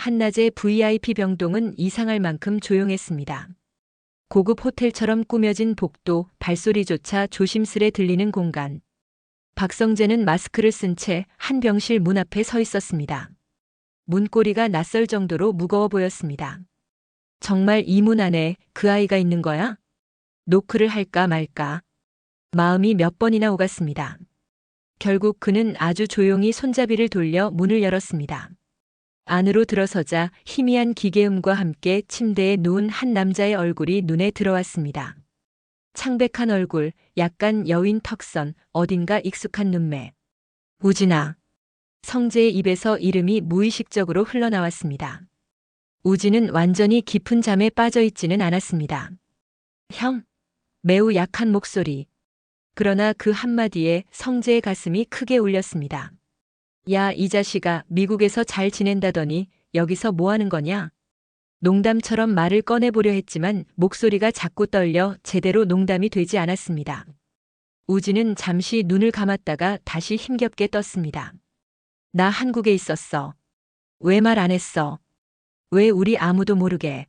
한낮의 VIP 병동은 이상할 만큼 조용했습니다. 고급 호텔처럼 꾸며진 복도, 발소리조차 조심스레 들리는 공간. 박성재는 마스크를 쓴 채 한 병실 문 앞에 서 있었습니다. 문고리가 낯설 정도로 무거워 보였습니다. 정말 이 문 안에 그 아이가 있는 거야? 노크를 할까 말까. 마음이 몇 번이나 오갔습니다. 결국 그는 아주 조용히 손잡이를 돌려 문을 열었습니다. 안으로 들어서자 희미한 기계음과 함께 침대에 누운 한 남자의 얼굴이 눈에 들어왔습니다. 창백한 얼굴, 약간 여윈 턱선, 어딘가 익숙한 눈매. 우진아. 성재의 입에서 이름이 무의식적으로 흘러나왔습니다. 우진은 완전히 깊은 잠에 빠져 있지는 않았습니다. 형. 매우 약한 목소리. 그러나 그 한마디에 성재의 가슴이 크게 울렸습니다. 야, 이 자식아, 미국에서 잘 지낸다더니 여기서 뭐 하는 거냐? 농담처럼 말을 꺼내보려 했지만 목소리가 자꾸 떨려 제대로 농담이 되지 않았습니다. 우진은 잠시 눈을 감았다가 다시 힘겹게 떴습니다. 나 한국에 있었어. 왜 말 안 했어? 왜 우리 아무도 모르게?